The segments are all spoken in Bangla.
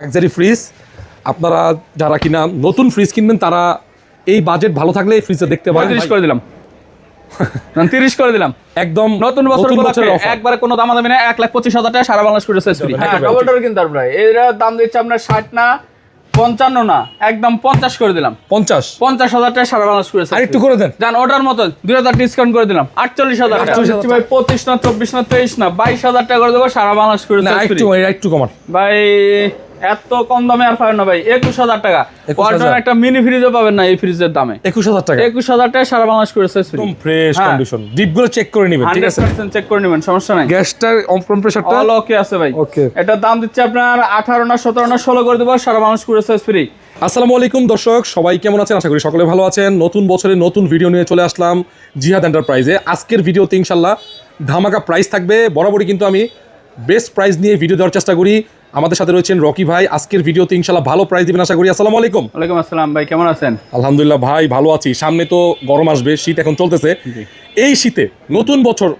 লাক্সারি ফ্রিজ আপনারা যারা কিনা নতুন ফ্রিজ কিনবেন তারা এই বাজেট ভালো থাকলে এই ফ্রিজে দেখতে পারেন। পঁয়ত্রিশ করে দিলাম। তিরিশ করে দিলাম। একদম নতুন বছর। একবারে কোনো দাম দামি না এক লাখ পঁচিশ হাজার টাকা সারা বাংলাদেশ করে শেষ করি। হ্যাঁ, হ্যাঁ ডবল ডোর কিন্তু প্রায় এর দাম দিচ্ছে আপনার ষাট না পঞ্চান্ন না একদম পঞ্চাশ করে দিলাম। পঞ্চাশ? পঞ্চাশ হাজার টাকা সারা বাংলাদেশ করে আর একটু করে। দেন। জান ওটার মতো দুই হাজার ডিসকাউন্ট করে দিলাম। আটচল্লিশ হাজার টাকা। 48,000 দিচ্ছি ভাই পঁচিশ না চব্বিশ না তেইশ না বাইশ হাজার টাকা করে দেবো সারা বাংলাদেশ করে না শেষ একটু একটু কমান। ভাই এত কম দামে আর পাবেন না ভাই একুশ হাজার টাকা। 21,000 একটা মিনি ফ্রিজও পাবেন না এই ফ্রিজের দামে। একুশ হাজার টাকা। একুশ হাজার টাকা সারা বাংলাদেশ করে শেষ একদম ফ্রেশ। কন্ডিশন ডিপগুলো চেক করে নেবেন ঠিক আছে? চেক করে নেবেন সমস্যা নাই। গ্যাসটার কম্প্রেসারটা অল ওকে আছে ভাই। Okay. এটার দাম দিচ্ছে আপনার আঠারো না সতেরো না ষোলো করে দেবো সারা বাংলাদেশ করে ফ্রি আসসালামু আলাইকুম দর্শক সবাই কেমন আছেন? আশা করি সকলে ভালো আছেন। নতুন বছরে নতুন ভিডিও নিয়ে চলে আসলাম জিহাদ এন্টারপ্রাইজে আজকের ভিডিওতে ইনশাল্লাহ ধামাকা প্রাইস থাকবে। বরাবরই কিন্তু আমি বেস্ট প্রাইস নিয়ে ভিডিও দেওয়ার চেষ্টা করি। আমাদের সাথে রয়েছেন রকি ভাই। আজকের ভিডিওতে ইনশাল্লাহ ভালো প্রাইস দিবেন আশা করি। আসসালামু আলাইকুম। ওয়ালাইকুম আসসালাম ভাই কেমন আছেন? আলহামদুলিল্লাহ ভাই ভালো আছি। সামনে তো গরম আসবে শীত এখন চলতেছে। এই শীতে নতুন বছর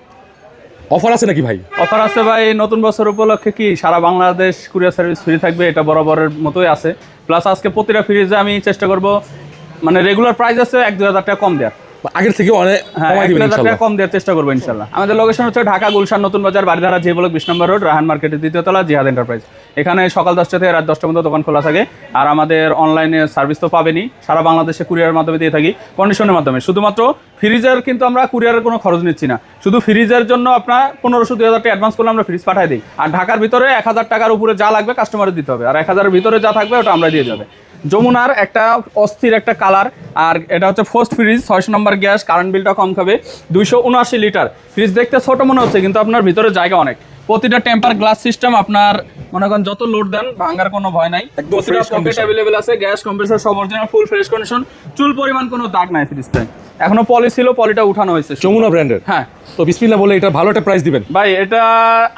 অফার আছে নাকি ভাই? অফার আছে ভাই নতুন বছর উপলক্ষে কি সারা বাংলাদেশ কুরিয়ার সার্ভিস ফ্রি থাকবে এটা বরাবরের মতোই আছে। প্লাস আজকে প্রতিটা ফ্রিজে আমি চেষ্টা করব মানে রেগুলার প্রাইস আছে এক দু হাজার টাকা কম দেওয়ার। আগের থেকে অনেক হ্যাঁ কমাই দিবেন ইনশাল্লাহ। কম দেওয়ার চেষ্টা করব ইনশাল্লাহ। আমাদের লোকেশন হচ্ছে ঢাকা গুলশান নতুন বাজার বাড়িধারা যে ব্লক বিশ নম্বর রোড রাহান মার্কেটের দ্বিতীয় তলা জিহাদ এন্টারপ্রাইজ এখানে সকাল দশটা থেকে রাত দশটা পর্যন্ত দোকান খোলা থাকে। আর আমাদের অনলাইনে সার্ভিস তো পাবেনই। সারা বাংলাদেশে কুরিয়ারের মাধ্যমে দিয়ে থাকি কন্ডিশনের মাধ্যমে। শুধুমাত্র ফ্রিজের কিন্তু আমরা কুরিয়ারের কোনো খরচ নিচ্ছি না। শুধু ফ্রিজের জন্য আপনার পনেরোশো দুই হাজার টাকা অ্যাডভান্স করলে আমরা ফ্রিজ পাঠাই দিই। আর ঢাকার ভিতরে এক হাজার টাকার উপরে যা লাগবে কাস্টমারের দিতে হবে। আর এক হাজারের ভিতরে যা থাকবে ওটা আমরা দিয়ে যাবে। যমুনার একটা অস্থির একটা কালার আর এটা হচ্ছে ফার্স্ট ফ্রিজ ছয়শো নম্বর গ্যাস কারেন্ট বিলটা কম খাবে দুইশো উনআশি লিটার ফ্রিজ দেখতে ছোট মনে হচ্ছে কিন্তু আপনার ভিতরে জায়গা অনেক। প্রতিটা টেম্পার গ্লাস সিস্টেম আপনার মনে করেন যত লোড দেন ভাঙার কোনো ভয় নাই। একদম প্রতিটা পকেট অ্যাভেলেবেল আছে গ্যাস কম্প্রেসর সব অরিজিনাল ফুল ফ্রেশ কন্ডিশন চুল পরিমাণ কোনো দাগ নাই ফ্রিজটায় এখনও পলি ছিল পলিটা উঠানো হয়েছে। যমুনা ব্র্যান্ডের হ্যাঁ। তো বিসমিল্লা বলে এটা ভালো একটা প্রাইস দিবেন। ভাই এটা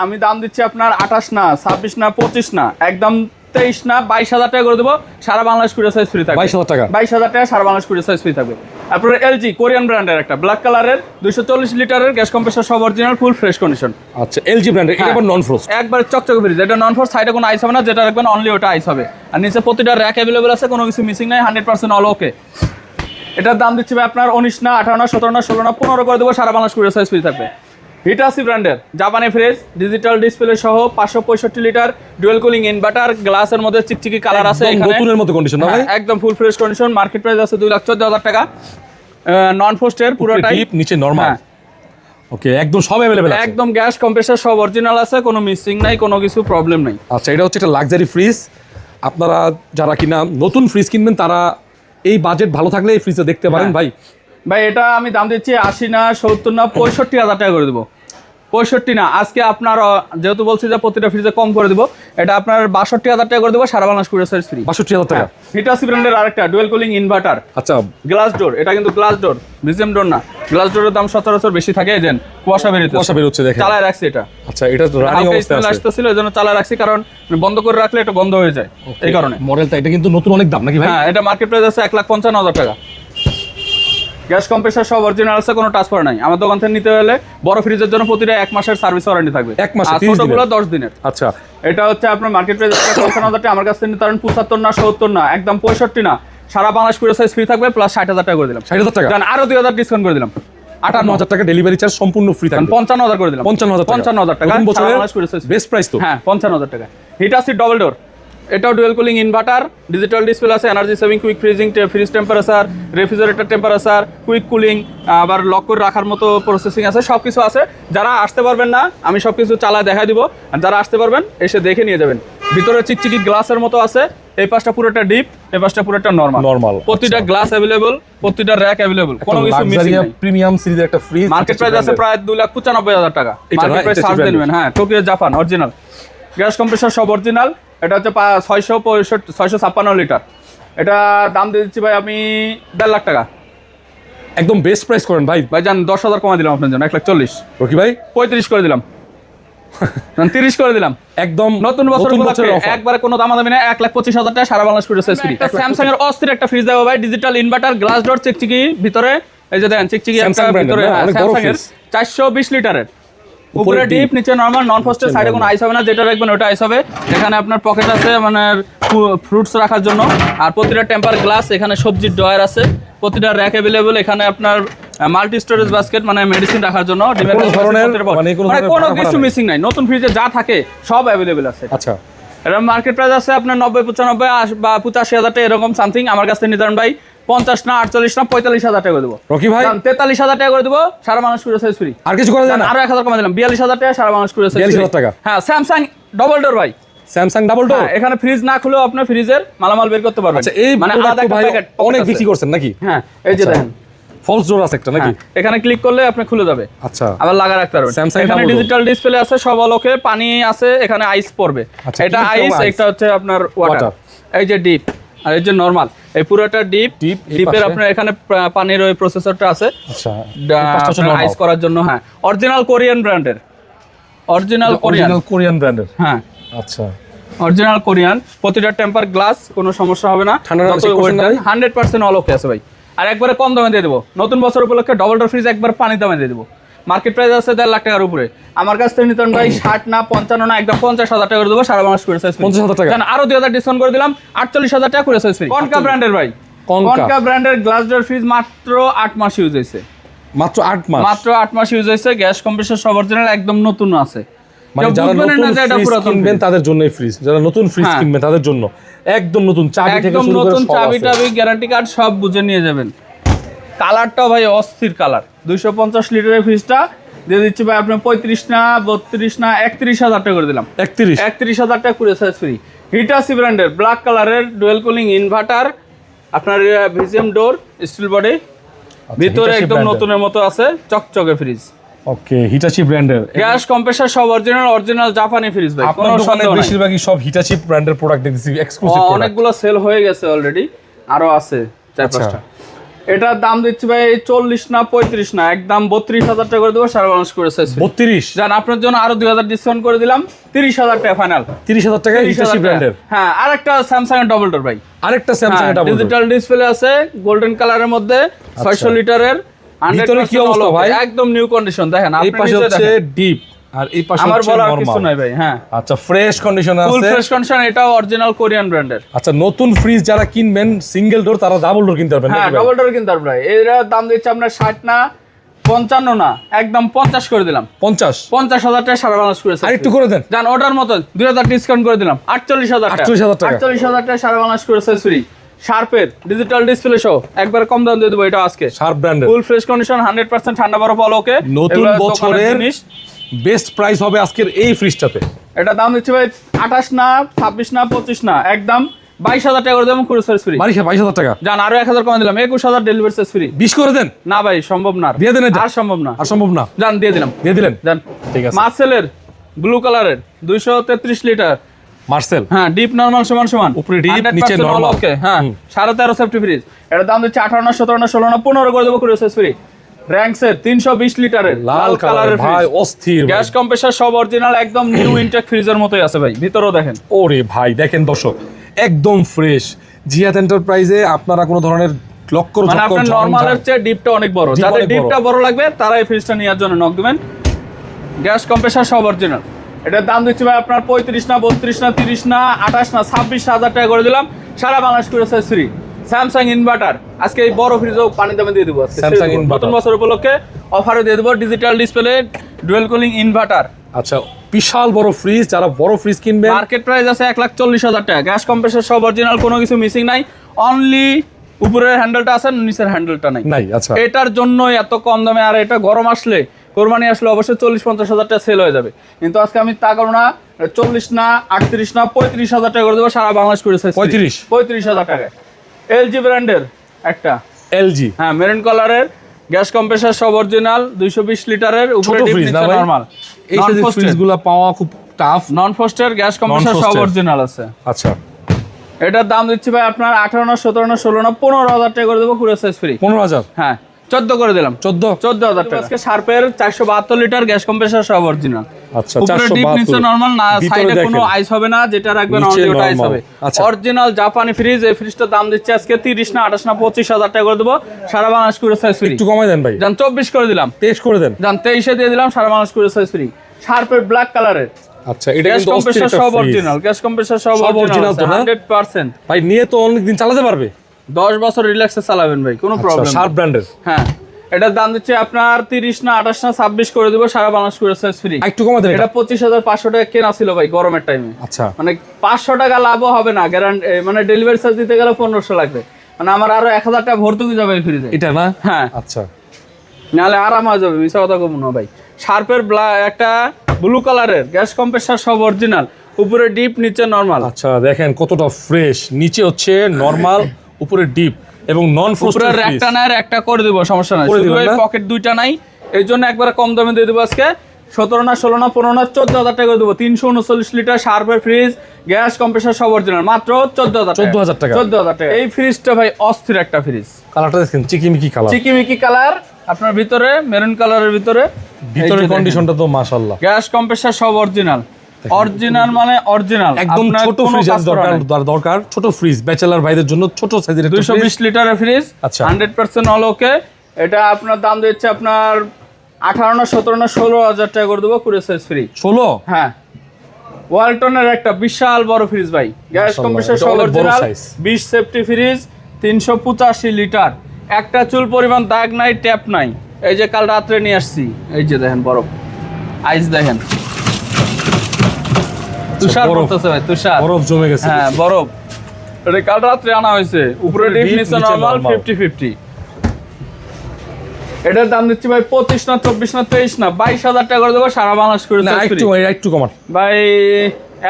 আমি দাম দিচ্ছি আপনার আঠাশ না ছাব্বিশ না পঁচিশ না একদম তেইশ না বাইশ হাজার টাকা করে দেবো। সারা বাংলাদেশ কুড়ি সাইজ ফ্রি থাকবে। 22,000 টাকা? বাইশ হাজার টাকা সারা বাংলাদেশ কুড়ি সাইজ ফ্রি থাকবে। তারপরে এলজি কোরিয়ান ব্র্যান্ডের একটা ব্ল্যাক কালারের দুইশো চল্লিশ লিটারের গ্যাস কম্প্রেসর সব অরিজিনাল ফুল ফ্রেশ কন্ডিশন আচ্ছা এলজি ব্র্যান্ডের এটা। আবার নন ফ্রোস্ট একবার চকচকে ফ্রিজ এটা নন ফোর সাইডে কোনো আইস হবে না যেটা রাখবেন অনলি ওটা আইস হবে। আর নিচে প্রতিটা র্যাক অ্যাভেলেবেল আছে কোনো কিছু মিসিং নাই হান্ড্রেড পার্সেন্ট অল ওকে এটার দাম দিচ্ছি আপনার উনিশ না আঠারো না সতেরো না ষোলো না পনেরো করে দেবো সারা বাংলাদেশ কুড়ি সাইজ ফ্রি থাকবে। হিটাসি ব্র্যান্ডের জাপানি ফ্রিজ ডিজিটাল ডিসপ্লে সহ পাঁচশো পঁয়ষট্টি লিটার ডুয়েল কুলিং ইনভার্টার গ্লাসের মধ্যে চিকচিকি কালার আছে একদম এখানে। নতুনের মতো কন্ডিশন না ভাই হ্যাঁ, একদম full fresh condition market price আছে দুই লাখ চোদ্দ হাজার টাকা নন ফোস্টের পুরোটাই ডিপ নিচে নরমাল হ্যাঁ। ওকে একদম সব अवेलेबल আছে একদম গ্যাস কম্প্রেসর সব অরিজিনাল আছে কোনো মিসিং নাই কোনো কিছু প্রবলেম নাই আচ্ছা এটা হচ্ছে একটা লাক্সারি ফ্রিজ আপনারা যারা কিনা নতুন ফ্রিজ কিনবেন তারা এই বাজেট ভালো থাকলে এই ফ্রিজে দেখতে পারেন হ্যাঁ। ভাই ভাই এটা আমি দাম দিচ্ছি আশি না সত্তর না পঁয়ষট্টি হাজার টাকা করে দেবো। পঁয়ষট্টি না আজকে আপনার যেহেতু বলছি যে প্রতিটা ফ্রিজে কম করে দেবো এটা আপনার বাষট্টি হাজার টাকা করে দেবো সারা বাংলাদেশ কুড়ি সাইজ ফ্রি বাষট্টি হাজার টাকা? হিটাসি ব্র্যান্ডের আরেকটা ডুয়েল কুলিং ইনভার্টার আচ্ছা। গ্লাস ডোর এটা কিন্তু গ্লাস ডোর মিউজিয়াম ডোর না। গ্লাস ডোরের দাম সচরাচর বেশি থাকে এই যে কুয়াশা বেরোতে কুয়াশা বেরোচ্ছে দেখেন। চালায় রাখছি এটা। আচ্ছা এটা রানিং অবস্থায় আছে। আসতেছিল এই জন্য চালায় রাখছি কারণ বন্ধ করে রাখলে এটা বন্ধ হয়ে যায় এই কারণে। মডেলটা এটা কিন্তু নতুন অনেক দাম নাকি ভাই? হ্যাঁ এটা মার্কেট প্রাইস আছে এক লাখ পঞ্চান্ন হাজার টাকা। গ্যাস কম্প্রেসার সব অরিজিনাল আছে কোনো ট্রান্সফার নাই। আমার দোকান থেকে নিতে হলে বড় ফ্রিজের জন্য প্রতিটা এক মাসের সার্ভিস ওয়ারেন্টি থাকবে। এক আর ছোটগুলো। দশ দিনের। আচ্ছা। এটা হচ্ছে আপনার মার্কেট প্রাইস পঞ্চান্ন হাজার টাকা আমার কাছ থেকে নিতে পারেন পঁচাত্তর না সত্তর না একদম পঁয়ষট্টি না। সারা বাংলাদেশ কুড়ি সাইজ ফ্রি থাকবে প্লাস ষাট হাজার টাকা করে দিলাম। ষাট হাজার টাকা? জান আরও দুই হাজার ডিসকাউন্ট করে দিলাম। আটান্ন হাজার টাকা ডেলিভারি চার্জ সম্পূর্ণ ফ্রি থাকবে। পঞ্চান্ন হাজার করে দিলাম। পঞ্চান্ন হাজার পঞ্চান্ন হাজার টাকা। বেস্ট প্রাইস তো। হ্যাঁ পঞ্চান্ন হাজার টাকা হিটাসি ডবল ডোর এটাও dual cooling inverter digital display আছে energy saving quick freezing fridge temperature refrigerator temperature quick cooling আবার লক করে রাখার মতো প্রসেসিং আছে সব কিছু আছে। যারা আসতে পারবেন না আমি সব কিছু চালা দেখা দিব। আর যারা আসতে পারবেন এসে দেখে নিয়ে যাবেন। ভিতরে চিকচিকি গ্লাসের মতো আছে এই পাশটা পুরোটা ডিপ এই পাশটা পুরোটা নর্মাল Normal, প্রতিটা গ্লাস অ্যাভেলেবল প্রতিটা র্যাক অ্যাভেলেবল কোনো কিছু মিসিং নেই। প্রিমিয়াম সিরিজের একটা ফ্রিজ মার্কেট প্রাইস আছে প্রায় দুই লাখ পঁচানব্বই হাজার টাকা। এটা না, মার্কেট প্রাইস সার্চ দেবেন হ্যাঁ Tokyo Japan original gas compressor সব অরিজিনাল এটা হচ্ছে ছয়শো পঁয়ষট্টি ছয়শো ছাপ্পান্ন লিটার। এটা দাম দিয়ে দিচ্ছি ভাই আমি দেড় লাখ টাকা। একদম বেস্ট প্রাইস করেন ভাই। ভাই জান দশ হাজার কমা দিলাম আপনার জন্য এক লাখ চল্লিশ। রকি ভাই? পঁয়ত্রিশ করে দিলাম। তিরিশ করে দিলাম। একদম নতুন বছর বছরের একবারে কোনো দাম দামি না এক লাখ পঁচিশ হাজার টাকা সারা বাংলাদেশ করে শেষ করি স্যামসাং এর অস্থির একটা ফ্রিজ দেবো ভাই ডিজিটাল ইনভার্টার গ্লাস ডোর চিকচিকি ভিতরে এই যে দেখেন চিকচিকি ভিতরে স্যামসাং এর চারশো বিশ লিটারের। উপরে ডিপ নিচে নরমাল নন ফ্রস্টেড সাইডে কোনো আইস হবে না যেটা রাখবেন ওটা আইস হবে। এখানে আপনার পকেট আছে মানে ফ্রুটস রাখার জন্য। আর প্রতিটা টেম্পার গ্লাস এখানে সবজির ড্রয়ার আছে। প্রতিটা র্যাক অ্যাভেলেবল এখানে আপনার মাল্টি স্টোরেজ বাস্কেট মানে মেডিসিন রাখার জন্য। ডিমের কোনো। মানে কোনো মানে কিছু মিসিং নাই। নতুন ফ্রিজে যা থাকে সব অ্যাভেলেবেল আছে। আচ্ছা। এটা মার্কেট প্রাইস আছে আপনার নব্বই পঁচানব্বই বা পঁচাশি হাজার টাকা এরকম সামথিং আমার কাছে নিতেন ভাই পঞ্চাশ না আটচল্লিশ না পঁয়তাল্লিশ হাজার টাকা করে দেবো। রকি ভাই? তেতাল্লিশ হাজার টাকা করে দেবো সারা মানুষ সাইজ ফ্রি আর কিছু করা যায় না? আরও এক হাজার কমে দিলাম বিয়াল্লিশ হাজার টাকা সারা মানুষ করে size 42,000 টাকা। হ্যাঁ স্যামসাং ডবল ডোর ভাই। স্যামসাং ডাবল ডোর এখানে ফ্রিজ না খুলেও আপনার ফ্রিজের মালামাল বের করতে পারবেন। আচ্ছা এই মানে আলাদা ভাই অনেক বিক্রি করছেন নাকি? হ্যাঁ এই যে দেখেন। ফলস ডোর আছে একটা নাকি? হ্যাঁ, এখানে ক্লিক করলে আপনি খুলে যাবে। আচ্ছা। আবার লাগা রাখতে পারবেন। Samsung এখানে ডিজিটাল ডিসপ্লে আছে সব আলোকে পানি আছে এখানে আইস পড়বে। আচ্ছা, এটা আইস? এটা হচ্ছে আপনার ওয়াটার এই যে ডিপ আর এই যে নরমাল এই পুরোটা ডিপ ডিপের আপনার এখানে পানির ওই প্রসেসরটা আছে। আচ্ছা। আইস করার জন্য হ্যাঁ। অরিজিনাল কোরিয়ান ব্র্যান্ডের অরিজিনাল কোরিয়ান কোরিয়ান ব্র্যান্ডের হ্যাঁ। আচ্ছা। অরিজিনাল কোরিয়ান প্রতিটা টেম্পার গ্লাস কোনো সমস্যা হবে না? হান্ড্রেড পার্সেন্ট অল ওকে আছে ভাই। আর একবারে কম দামে দিয়ে দেবো। নতুন বছর উপলক্ষে ডবল ডোর ফ্রিজ একবার পানি দামে দিয়ে দেবো। মার্কেট প্রাইস আছে দেড় লাখ টাকার উপরে। আমার কাছ থেকে নিতেন ভাই ষাট না পঞ্চান্ন না একদম পঞ্চাশ হাজার টাকা করে দেবো সারা মাস করে সাইজ 50,000 টাকা? আরও দুই হাজার ডিসকাউন্ট করে দিলাম আটচল্লিশ হাজার টাকা করে সাইজ কনকা ব্র্যান্ডের ভাই। কনকা। ব্র্যান্ডের গ্লাস ডোর ফ্রিজ মাত্র আট মাস ইউজ হয়েছে। মাত্র আট মাস? মাত্র আট মাস ইউজ হয়েছে গ্যাস কম্প্রেসর সব অরিজিনাল একদম নতুন আছে। মানে যারা নতুন কিনবেন তাদের জন্য ফ্রিজ যারা নতুন ফ্রিজ হ্যাঁ। কিনবেন তাদের জন্য। একদম নতুন চাবি থেকে একদম শুরু করে নতুন চাবি টাবি গ্যারান্টি কার্ড সব বুঝে নিয়ে যাবেন। কালারটাও ভাই অস্থির কালার দুইশো পঞ্চাশ লিটারের ফ্রিজটা দিয়ে দিচ্ছি ভাই আপনার পঁয়ত্রিশ না বত্রিশ না একত্রিশ হাজার টাকা করে দিলাম। একত্রিশ? একত্রিশ হাজার টাকা করে সাইজ ফ্রি। হিটাসি ব্র্যান্ডের ব্ল্যাক কালারের ডুয়েল কুলিং ইনভার্টার আপনার ভিজিএম ডোর স্টিল বডি ভিতরে একদম। নতুনের মতো আছে চকচকে ফ্রিজ ওকে হিটাচি ব্র্যান্ডের গ্যাস কম্প্রেসার সব অরিজিনাল অরিজিনাল জাপানি ফ্রিজ ভাই আপনার কোনো দোকানে বেশিরভাগই সব হিটাচি ব্র্যান্ডের প্রোডাক্ট দেখতেছি এক্সক্লুসিভ অনেকগুলো সেল হয়ে গেছে অলরেডি আরও আছে চার আচ্ছা। পাঁচটা এটার দাম দিচ্ছি ভাই চল্লিশ না পঁয়ত্রিশ না একদম বত্রিশ হাজার টাকা করে দেবো সারা মানুষ করেছে বত্রিশ? জান আপনার জন্য আরও দুই হাজার ডিসকাউন্ট করে দিলাম তিরিশ হাজার টাকা ফাইনাল তিরিশ হাজার টাকা। ব্র্যান্ডের হ্যাঁ আর একটা স্যামসাং এর ডবল ডোর ভাই। আরেকটা স্যামসাং ডাবল ডিজিটাল ডিসপ্লে আছে গোল্ডেন কালারের মধ্যে ছয়শো লিটারের ভিতরে কি অবস্থা ভাই? একদম নিউ কন্ডিশন দেখেন এই পাশে হচ্ছে। ডিপ আর এই পাশে আমার বলার কিছু নাই ভাই হ্যাঁ। আচ্ছা ফ্রেশ কন্ডিশনে ফুল ফ্রেশ কন্ডিশন এটাও অরিজিনাল কোরিয়ান ব্র্যান্ডের আচ্ছা নতুন ফ্রিজ যারা কিনবেন সিঙ্গেল ডোর তারা ডাবল ডোর কিনতে পারবেন হ্যাঁ? ডবল ডোর কিনতে পারবেন এর দাম দিচ্ছে আপনার ষাট না পঞ্চান্ন না একদম পঞ্চাশ করে দিলাম। পঞ্চাশ? পঞ্চাশ হাজার টাকা সারা বাংলাদেশ করেছে আর একটু করে দেন। জান ওটার মতো দুই হাজার ডিসকাউন্ট করে দিলাম আটচল্লিশ হাজার টাকা। 48,000 টাকা। আটচল্লিশ হাজার টাকা সারা বাংলাদেশ করেছে ফ্রি শার্পের ডিজিটাল ডিসপ্লে সহ একবার কম দাম দিয়ে দেবো এটা আজকে। শার্প ব্র্যান্ডের full fresh condition hundred percent ঠান্ডা বরফ ওকে নতুন বছরের বেস্ট প্রাইস হবে আজকের এই ফ্রিজটাতে। এটা দাম দিচ্ছে ভাই আঠাশ না ছাব্বিশ না পঁচিশ না একদম বাইশ হাজার টাকা করে দেবো কুড়ি ফ্রি। বাইশ বাইশ হাজার টাকা? জান আরও এক হাজার কমে দিলাম একুশ হাজার ডেলিভারি ফ্রি। বিশ করে দেন? না ভাই সম্ভব না। দিয়ে দেন আর সম্ভব না। আর সম্ভব না? জান দিয়ে দিলাম। দিয়ে দিলেন? জান ঠিক আছে। মার্সেলের ব্লু কালারের দুইশো তেত্রিশ লিটার। মার্সেল? হ্যাঁ ডিপ নর্মাল সমান সমান। উপরে 100% নিচে normal। okay, হ্যাঁ। সাড়ে তেরো সেফটি ফ্রিজ এটার দাম দিচ্ছে আঠারো না সতেরো না ষোলো না পনেরো করে দেবো কুড়ি ফ্রি। র্যাঙ্কসের তিনশো বিশ লিটারের লাল কালারের ভাই অস্থির গ্যাস কম্প্রেসার সব অরিজিনাল একদম নিউ ইনটেক ফ্রিজের মতোই আছে ভাই। ভিতরেও দেখেন। ওরে ভাই দেখেন দর্শক একদম ফ্রেশ জিয়াত এন্টারপ্রাইজে আপনারা কোনো ধরনের লক্কর মানে আপনার নর্মালের চেয়ে ডিপটা অনেক বড়। যাদের ডিপটা বড়। লাগবে তারা এই ফ্রিজটা নেওয়ার জন্য নক দিবেন। গ্যাস কম্প্রেসার সব অরিজিনাল এটার দাম দিচ্ছি ভাই আপনার পঁয়ত্রিশ না বত্রিশ না তিরিশ না আঠাশ না ছাব্বিশ হাজার টাকা করে দিলাম। সারা বাংলাদেশ করে ফ্রি স্যামসাং ইনভার্টার আজকে এই বড় ফ্রিজও পানি দামে দিয়ে দেবো inverter। নতুন বছর উপলক্ষে অফারে দিয়ে দেবো digital display dual cooling inverter আচ্ছা বিশাল বড় ফ্রিজ যারা বড় ফ্রিজ কিনবে মার্কেট প্রাইস আছে এক লাখ চল্লিশ হাজার টাকা। গ্যাস কম্প্রেসার সব অরিজিনাল কোনো কিছু মিসিং নাই। অনলি উপরের হ্যান্ডেলটা আছে নিচের হ্যান্ডেলটা নাই। নাই আচ্ছা। এটার জন্য এত কম দামে আর এটা গরম আসলে কোরবানি আসলে অবশ্যই চল্লিশ পঞ্চাশ হাজার টাকা সেল হয়ে যাবে। কিন্তু আজকে আমি তা করব না চল্লিশ না আটত্রিশ না পঁয়ত্রিশ হাজার টাকা করে দেবো সারা বাংলাদেশ করে 35? পঁয়ত্রিশ হাজার টাকায়। এলজি ব্র্যান্ডের একটা। এলজি। হ্যাঁ মেরুন কালারের গ্যাস কম্প্রেসার সব অরিজিনাল দুইশো বিশ লিটারের উপরে ডিপ ফ্রিজ না ভাই? এই সাইজের ফ্রিজগুলো পাওয়া খুব টাফ নন ফোস্টের গ্যাস কম্প্রেসার সব অরিজিনাল আছে। আচ্ছা। এটার দাম দিচ্ছি ভাই আপনার আঠারো না সতেরো না ষোলো না পনেরো হাজার টাকা করে দেবো কুড়ি সাইজ ফ্রি পনেরো হাজার? হ্যাঁ। চোদ্দ করে দিলাম। চোদ্দ? চোদ্দ হাজার টাকা। আজকে শার্পের চারশো বাহাত্তর লিটার গ্যাস কম্প্রেসার সব অরিজিনাল আচ্ছা, উপরে ডিপ নিচে নরমাল না সাইডে কোনো আইস হবে না যেটা রাখবেন অনলি ওটা আইস হবে। আচ্ছা। অরিজিনাল জাপানি ফ্রিজ এই ফ্রিজটার দাম দিচ্ছে আজকে 30 না 28 না 25 হাজার টাকা করে দেবো। সারা বাংলাদেশ করে সাইজ ফ্রি একটু কমাই দেন ভাই। জান 24 করে দিলাম। টেস্ট করে দেন। জান 23 এ দিয়ে দিলাম সারা বাংলাদেশ করে সাইজ ফ্রি শার্পের ব্ল্যাক কালারের আচ্ছা এটা গ্যাস কিন্তু সব অরিজিনাল গ্যাস কম্প্রেসার সব অরিজিনাল 100% ভাই নিয়ে তো অনেক দিন চালাতে পারবে। 10 বছর রিল্যাক্সে চালাবেন ভাই কোনো প্রবলেম শার্প ব্র্যান্ডের হ্যাঁ এটার দাম দিচ্ছে আপনার 30 না 28 না 26 করে দেবো সারা বাংলাদেশ করে সাইজ ফ্রি একটু কমা দেন এটা পঁচিশ হাজার পাঁচশো টাকা কেনা ছিল ভাই গরমের টাইমে আচ্ছা। মানে পাঁচশো টাকা লাভও হবে না গ্যারান্টি মানে ডেলিভারি চার্জ দিতে গেলে পনেরোশো লাগবে। মানে আমার আরও এক হাজার টাকা ভর্তুকি যাবে ফ্রিজে এটা না? হ্যাঁ। আচ্ছা। নাহলে আরাম হয়ে যাবে মিশা কথা কম না ভাই। শার্পের ব্লা একটা ব্লু কালারের গ্যাস কম্প্রেসার সব অরিজিনাল উপরে ডিপ নিচে নর্মাল আচ্ছা দেখেন কতটা ফ্রেশ নিচে হচ্ছে নরমাল উপরে ডিপ এবং নন ফ্রোস্টেড একটা আর একটা করে দিব সমস্যা নাই। শুধু এই পকেট দুইটা নাই এই জন্য একবারে কম দামে দিয়ে দেবো আজকে। সতেরো না ষোলো না পনেরো না চোদ্দ হাজার টাকা দেবো। তিনশো উনচল্লিশ লিটার শার্পের ফ্রিজ গ্যাস কম্প্রেসার সব অরিজিনাল মাত্র চোদ্দ হাজার 14,000 টাকা। চোদ্দ হাজার টাকা। এই ফ্রিজটা ভাই অস্থির একটা ফ্রিজ কালারটা দেখেন চিকিমিকি কালার চিকিমিকি কালার আপনার ভিতরে মেরুন কালারের ভিতরে। ভিতরের কন্ডিশনটা তো মাশাআল্লাহ। গ্যাস কম্প্রেসার সব অরিজিনাল অরিজিনাল মানে অরিজিনাল একদম ছোট ফ্রিজ দরকার দরকার ছোট ফ্রিজ ব্যাচেলার ভাইদের জন্য ছোট সাইজের একটা দুইশো ফ্রিজ বিশ লিটারের ফ্রিজ আচ্ছা। হান্ড্রেড পার্সেন্ট অল ওকে এটা আপনার দাম দিচ্ছে আপনার আঠারো না সতেরো না ষোলো হাজার টাকা করে দেবো কুড়ি সাইজ ফ্রি ষোলো? হ্যাঁ। ওয়ালটনের একটা বিশাল বড় ফ্রিজ ভাই। গ্যাস কম্প্রেসার বড় অরিজিনাল size। বিশ সেফটি ফ্রিজ তিনশো পঁচাশি লিটার একটা চুল পরিমাণ দাগ নাই ট্যাপ নাই। এই যে কাল রাত্রে নিয়ে আসছি। এই যে দেখেন বরফ। আইস দেখেন। তুষার পড়তেছে ভাই তুষার। বরফ জমে গেছে। হ্যাঁ বরফ। এটা কাল রাত্রে আনা হয়েছে। উপরে উপরে ডিপ নিচে নিচে নরমাল normal। ফিফটি ফিফটি এটার দাম দিচ্ছি ভাই পঁচিশ না চব্বিশ না তেইশ না বাইশ হাজার টাকা করে দেবো সারা বাংলাদেশ করে না একটু একটু কমান। ভাই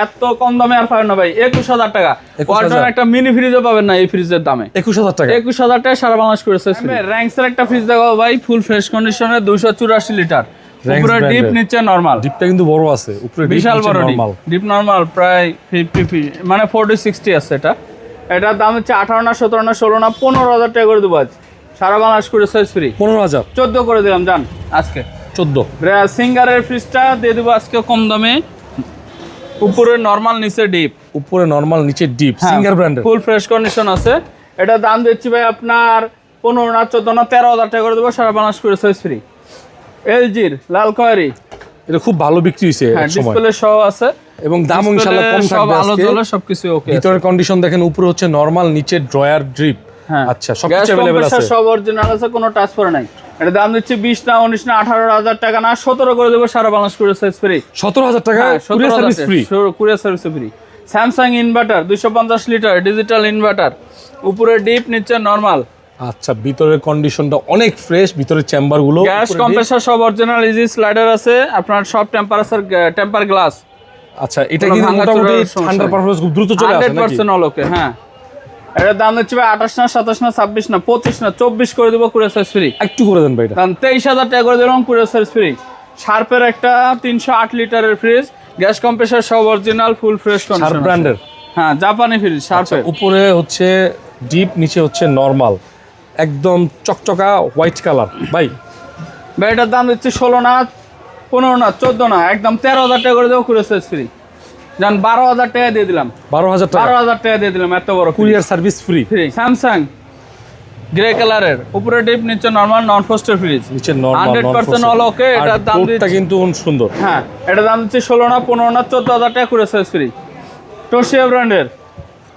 এত কম দামে আর পাবেন না ভাই একুশ হাজার টাকা। ওয়ালটন একটা মিনি ফ্রিজও পাবেন না এই ফ্রিজের দামে। একুশ হাজার টাকা। একুশ হাজার টাকা সারা বাংলাদেশ করেছে র্যাঙ্কসের একটা ফ্রিজ দেখো ভাই ফুল ফ্রেশ কন্ডিশনে দুশো চুরাশি লিটার। উপরে ডিপ নিচে নর্মাল ডিপটা কিন্তু বড় আছে উপরে বিশাল বড় normal। ডিপ নর্মাল প্রায় ফিফটি মানে ফোরটি সিক্সটি আছে এটা। এটার দাম হচ্ছে আঠারো না সতেরো না ষোলো না পনেরো হাজার টাকা করে দেবো আজ সারা বাংলাদেশ করে সাইজ ফ্রি পনেরো হাজার। চোদ্দ করে দিলাম জান আজকে। চোদ্দ। সিঙ্গারের ফ্রিজটা দিয়ে দেবো আজকে কম দামে। উপরে নর্মাল নিচে ডিপ উপরে নরমাল নিচে ডিপ। সিঙ্গার ব্র্যান্ডের ফুল ফ্রেশ কন্ডিশন আছে। এটা দাম দিচ্ছি ভাই আপনার পনেরো না চোদ্দ না তেরো হাজার টাকা করে দেবো সারা বাংলাদেশ করে সাইজ ফ্রি এলজির লাল কয়ারি এটা খুব ভালো বিক্রি হয়েছে হ্যাঁ ডিসপ্লে সহ আছে। এবং দাম ইনশাআল্লাহ কম থাকবে আলো জ্বলে সবকিছু ওকে ভিতরের কন্ডিশন দেখেন উপরে হচ্ছে নরমাল নিচে ড্রয়ার ড্রিপ হ্যাঁ। আচ্ছা সব কিছু অ্যাভেলেবল আছে। সব অরিজিনাল আছে কোনো টাচ করে নাই। এটা দাম দিচ্ছি বিশ না উনিশ না আঠারো হাজার টাকা না সতেরো করে দেবো সারা বাংলাদেশ করে সাইজ ফ্রি সতেরো হাজার টাকা হ্যাঁ courier service free courier service free Samsung inverter দুইশো পঞ্চাশ লিটার ডিজিটাল ইনভার্টার উপরে ডিপ নিচে নর্মাল আচ্ছা ভিতরের কন্ডিশনটা অনেক ফ্রেশ ভিতরের চেম্বারগুলো গ্যাস কম্প্রেসার সব অরিজিনাল ইজি স্লাইডার আছে আপনার সব টেম্পারেচার টেম্পার গ্লাস আচ্ছা এটা কোনো কিন্তু মোটামুটি ঠান্ডার নেই। খুব দ্রুত চলে আসে হান্ড্রেড নাকি পার্সেন্ট অলোকে হ্যাঁ। এটার দাম হচ্ছে ভাই আঠাশ না সাতাশ না ছাব্বিশ না পঁচিশ না চব্বিশ করে দেবো কুরিয়ার সার্ভিস ফ্রি একটু করে দেন ভাই এটা। দাম তেইশ হাজার টাকা করে দিলাম কুরিয়ার সার্ভিস ফ্রি শার্পের একটা তিনশো আট লিটারের ফ্রিজ গ্যাস কম্প্রেসার সব অরিজিনাল ফুল ফ্রেশ শার্প ব্র্যান্ডের হ্যাঁ জাপানি ফ্রিজ শার্পের। উপরে হচ্ছে ডিপ নিচে হচ্ছে নরমাল একদম চকচকা হোয়াইট কালার ভাই। ভাই এটার দাম দিচ্ছি ষোলো না পনেরো না চোদ্দ না একদম তেরো হাজার টাকা করে দেবো কুরিয়ার সার্ভিস ফ্রি জান বারো হাজার টাকা দিয়ে দিলাম। বারো হাজার বারো হাজার টাকা দিয়ে দিলাম এত বড় courier service free free Samsung grey কালারের উপরে ডিপ নিচে নর্মাল নন ফোস্টের ফ্রিজ নিচে normal hundred percent all okay এটার দাম দিচ্ছি কিন্তু সুন্দর। হ্যাঁ এটার দাম দিচ্ছি ষোলো না পনেরো না চোদ্দ হাজার টাকা করে সাইজ ফ্রি টোশিয়া ব্র্যান্ডের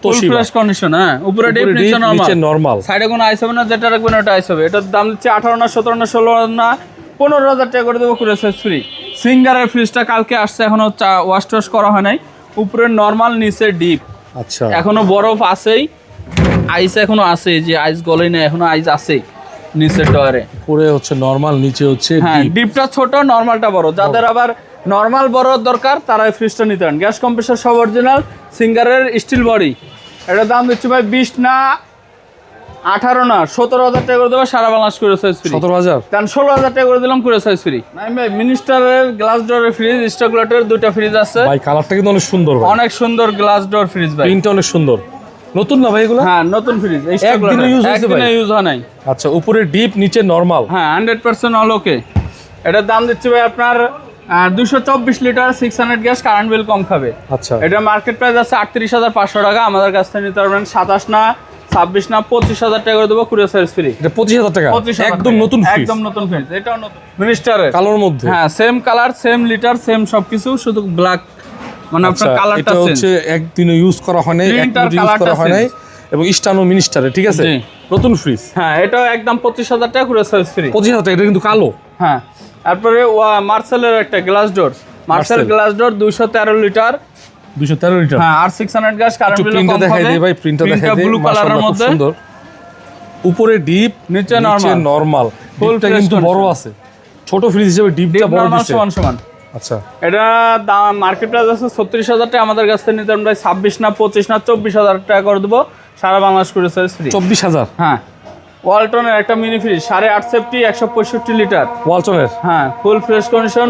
ফুল ফ্রেশ কন্ডিশন হ্যাঁ? উপরে ডিপ নিচে deep, নিচে নরমাল সাইডে কোনো আইস হবে না যেটা রাখবেন ওটা আইস হবে এটার দাম দিচ্ছে আঠারো না সতেরো না ষোলো না পনেরো হাজার টাকা করে দেবো করে সাইজ ফ্রি সিঙ্গারের ফ্রিজটা কালকে আসছে এখনও ওয়াশ করা হয় নাই। উপরে নর্মাল নিচে ডিপ আচ্ছা। এখনও বরফ আছেই। আইস এখনও আছে যে আইস না এখনও আইস আছে নিচের ডয়ারে উপরে হচ্ছে নরমাল নিচে হচ্ছে হ্যাঁ ডিপটা ছোট নর্মালটা বড়। যাদের আবার নর্মাল বড় দরকার তারা এই ফ্রিজটা নিতে পারেন। গ্যাস কম্প্রেসার সব অরিজিনাল সিঙ্গারের স্টিল বডি এটার দাম দিচ্ছি ভাই বিশ না আঠারো না সতেরো হাজার টাকা করে দেবো সারা বাংলাদেশ করে সাইজ ফ্রি সতেরো হাজার? কারণ ষোলো হাজার টাকা করে দিলাম করে সাইজ ফ্রি নাই ভাই মিনিস্টারের গ্লাস ডোরের ফ্রিজ স্টকলেটের দুইটা ফ্রিজ আছে। ভাই কালারটা কিন্তু অনেক সুন্দর অনেক সুন্দর গ্লাস ডোর ফ্রিজ ভাই। প্রিন্টটা অনেক সুন্দর। নতুন না ভাই এগুলো? হ্যাঁ নতুন ফ্রিজ একদিনে use হয়েছে ভাই? ইউজ হয় নাই। আচ্ছা উপরে ডিপ নিচে নরমাল হ্যাঁ হান্ড্রেড পার্সেন্ট অল ওকে এটার দাম দিচ্ছি ভাই আপনার দুশো চব্বিশ litre six hundred gas current bill কম খাবে। আচ্ছা। এটা মার্কেট প্রাইস আছে আটত্রিশ হাজার পাঁচশো টাকা। আমাদের কাছ থেকে নিতে পারবেন সাতাশ না ছাব্বিশ না পঁচিশ হাজার টাকা করে দেবো কুরিয়ার সার্ভিস ফ্রি এটা পঁচিশ হাজার টাকা? একদম নতুন একদম নতুন ফ্রিজ এটাও নতুন। মিনিস্টারের কালোর মধ্যে। হ্যাঁ same colour same litre same সবকিছু শুধু ব্ল্যাক মানে আচ্ছা আপনার কালারটা এটা হচ্ছে একদিনও ইউজ করা হয় নাই এক Print আর ইউজ করা হয় নাই। এবং ইস্টানো মিনিস্টারে ঠিক আছে? নতুন ফ্রিজ হ্যাঁ এটাও একদম পঁচিশ হাজার টাকা কুরিয়ার সার্ভিস ফ্রি পঁচিশ হাজার টাকা এটা কিন্তু কালো। হ্যাঁ। তারপরে মার্সেলের একটা glass door Marcel glass door দুইশো তেরো লিটার দুশো তেরো লিটার হ্যাঁ আর six hundred gas current bill কম দেখাই দিই ভাই প্রিন্টটা দেখাই দিই ব্লু কালারের মধ্যে। সুন্দর। উপরে ডিপ নিচে। নরমাল Full ডিপটা কিন্তু বড় আছে। ছোট ফ্রিজ হিসেবে ডিপটা বড় নরমাল দিছে। সমান সমান। আচ্ছা। এটা দাম মার্কেট প্রাইস আছে ছত্রিশ হাজার টাকা। আমাদের কাছ থেকে নিতে আমরা ছাব্বিশ না পঁচিশ না চব্বিশ হাজার টাকা করে দেবো। সারা বাংলাদেশ করে ফ্রি চব্বিশ হাজার? হ্যাঁ। ওয়ালটনের একটা মিনি ফ্রিজ সাড়ে আট সেফটি একশো পঁয়ষট্টি লিটার ওয়ালটনের? হ্যাঁ ফুল ফ্রেশ কন্ডিশন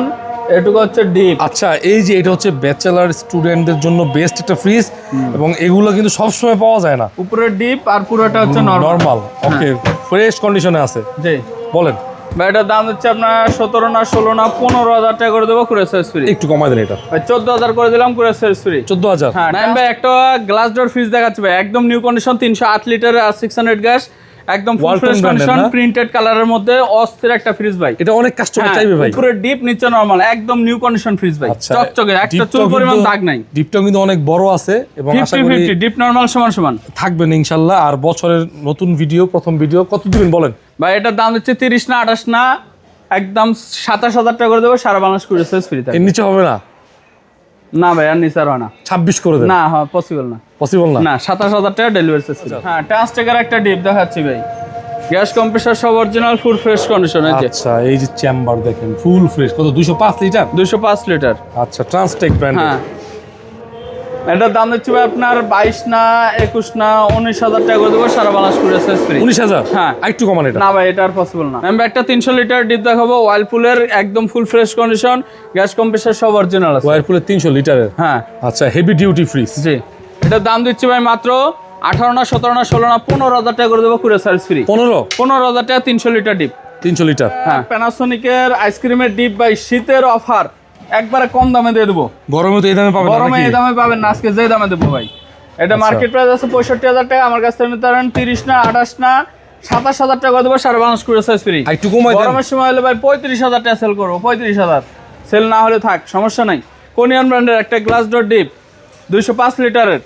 এটুকু হচ্ছে ডিপ আচ্ছা এই যে এটা হচ্ছে ব্যাচেলার স্টুডেন্টদের জন্য বেস্ট একটা ফ্রিজ এবং এগুলো কিন্তু সবসময় পাওয়া যায় না। উপরে ডিপ আর পুরোটা হচ্ছে নরমাল ওকে ফ্রেশ কন্ডিশনে আছে। জি। বলেন। বা এটার দাম হচ্ছে আপনার সতেরো না ষোলো না পনেরো হাজার টাকা করে দেবো কুড়ে সার্ভিস ফ্রি একটু কমাই দেন এটা। চোদ্দ হাজার করে দিলাম কুড়ে সার্ভিস ফ্রি চোদ্দ হাজার? হ্যাঁ ভাই একটা গ্লাস ডোর ফ্রিজ দেখাচ্ছে ভাই একদম নিউ কন্ডিশন তিনশো আট লিটার আর সিক্স হান্ড্রেড গ্যাস একদম ফুল ফ্রেশ কন্ডিশন প্রিন্টেড কালারের মধ্যে অস্থির একটা ফ্রিজ ভাই এটা অনেক কাস্টমার হ্যাঁ, চাইবে ভাই। ডিপ নিচে নরমাল একদম নিউ কন্ডিশন ফ্রিজ ভাই চকচকে একটা চুল পরিমাণ দাগ নাই। ডিপটাও কিন্তু অনেক বড় আছে এবং আশা করি ডিপ নরমাল সমান সমান। থাকবেন ইনশাল্লাহ। আর বছরের নতুন ভিডিও প্রথম ভিডিও কত দিবেন বলেন? ভাই এটার দাম হচ্ছে তিরিশ না আঠাশ না একদম সাতাশ হাজার টাকা করে দেবো সারা বাংলাদেশ করে সার্ভিস ফ্রি এর নিচে হবে না? না ভাই আর নিচার হয় না। ছাব্বিশ করে দেন? না হ্যাঁ পসিবল না। পসিবল না? না সাতাশ হাজার টাকা ডেলিভারি চার্জ হ্যাঁ হ্যাঁ টেকার একটা ডিপ দেখাচ্ছি ভাই। গ্যাস কম্প্রেসার সব অরিজিনাল ফুল ফ্রেশ কন্ডিশন আছে আচ্ছা এই যে চেম্বার দেখেন ফুল ফ্রেশ কত দুশো পাঁচ লিটার দুশো পাঁচ লিটার আচ্ছা ট্রান্সটেক ব্র্যান্ড হ্যাঁ। এটার দাম ভাই আপনার বাইশ না একুশ না উনিশ হাজার টাকা করে দেবো সারা বাংলাদেশ করে ফ্রি উনিশ হাজার? হ্যাঁ। একটু কমান এটা। না ভাই এটা আর পসিবল না। আমি একটা তিনশো লিটার ডিপ দেখাবো ওয়াইলপুলের একদম full fresh condition gas compressor সব অরিজিনাল আছে। ওয়ারপুলের তিনশো লিটারের হ্যাঁ। আচ্ছা হেভি ডিউটি ফ্রিজ জি। এটার দাম দিচ্ছি ভাই মাত্র আঠারো না সতেরো না ষোলো না পনেরো হাজার টাকা করে দেবো কুড়ে সার্ভিস ফ্রি পনেরো? পনেরো হাজার টাকা তিনশো লিটার ডিপ। তিনশো লিটার হ্যাঁ প্যানাসোনিকের আইসক্রিমের ডিপ ভাই শীতের অফার একবারে কম দামে দিয়ে দেবো। গরমে তো এই দামে পাবেন গরমে এই দামে পাবেন না আজকে যে দামে দেবো ভাই। এটা আচ্ছা। মার্কেট প্রাইস আছে পঁয়ষট্টি হাজার টাকা আমার কাছ থেকে নিতে পারেন তিরিশ না আঠাশ না সাতাশ হাজার টাকা দেবো সারা বাংলাদেশ করে সাইজ ফ্রি একটু কমাই গরমের সময় হলে ভাই পঁয়ত্রিশ হাজার টাকা সেল করব পঁয়ত্রিশ হাজার। সেল না হলে থাক সমস্যা নাই। কোনিয়ান ব্র্যান্ডের একটা গ্লাস ডোর ডিপ দুইশো পাঁচ লিটারের।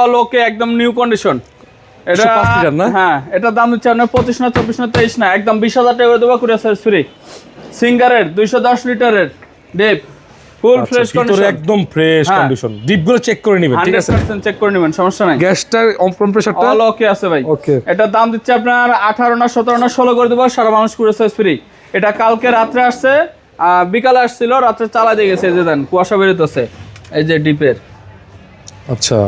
অল ওকে একদম নিউ কন্ডিশন এটা 205 লিটার না? হ্যাঁ এটার দাম হচ্ছে আপনার পঁচিশ না চব্বিশ না তেইশ না একদম বিশ হাজার টাকা করে দেবো কুড়ি সাইজ ফ্রি সিঙ্গারের দুইশো দশ লিটারের ডিপ ফুল ফ্রেশ কন্ডিশন একদম ফ্রেশ। কন্ডিশন ডিপগুলো চেক করে নেবেন ঠিক আছে? চেক করে নেবেন সমস্যা নাই। গ্যাসটার কম্প্রেসারটা অল ওকে আছে ভাই। Okay. এটার দাম দিচ্ছে আপনার আঠারো না সতেরো না ষোলো করে দেবো সারা মানুষ সাইজ ফ্রি এটা কালকে রাত্রে আসছে বিকালে আসছিল রাত্রে চালা দিয়ে গেছে এই যে দেন কুয়াশা বেরোতেছে এই যে ডিপের আচ্ছা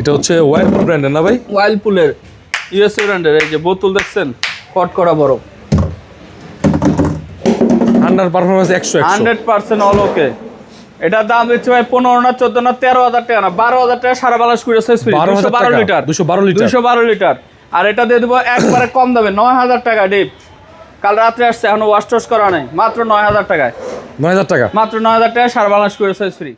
এটা হচ্ছে ওয়ারপুল ব্র্যান্ডের না ভাই? ওয়াইলপুলের ইউএসএ ব্র্যান্ডের এই যে বোতল দেখছেন কট করা বড়। ঠান্ডার পারফরমেন্স একশো হান্ড্রেড পার্সেন্ট অল ওকে এটার দাম দিচ্ছে ভাই পনেরো না চোদ্দ না তেরো হাজার টাকা না বারো হাজার টাকা সারা বালাস করে সাইজ ফ্রি 12,000 দুশো বারো লিটার। 212 লিটার। দুশো বারো লিটার। আর এটা দিয়ে দেবো একবারে কম দামে নয় হাজার টাকা ডিপ কাল রাত্রে আসছে এখনও ওয়াশ টস করা নাই মাত্র নয় হাজার টাকায়। নয় হাজার টাকা। মাত্র নয় হাজার টাকা সারা বালাস করে সাইজ ফ্রি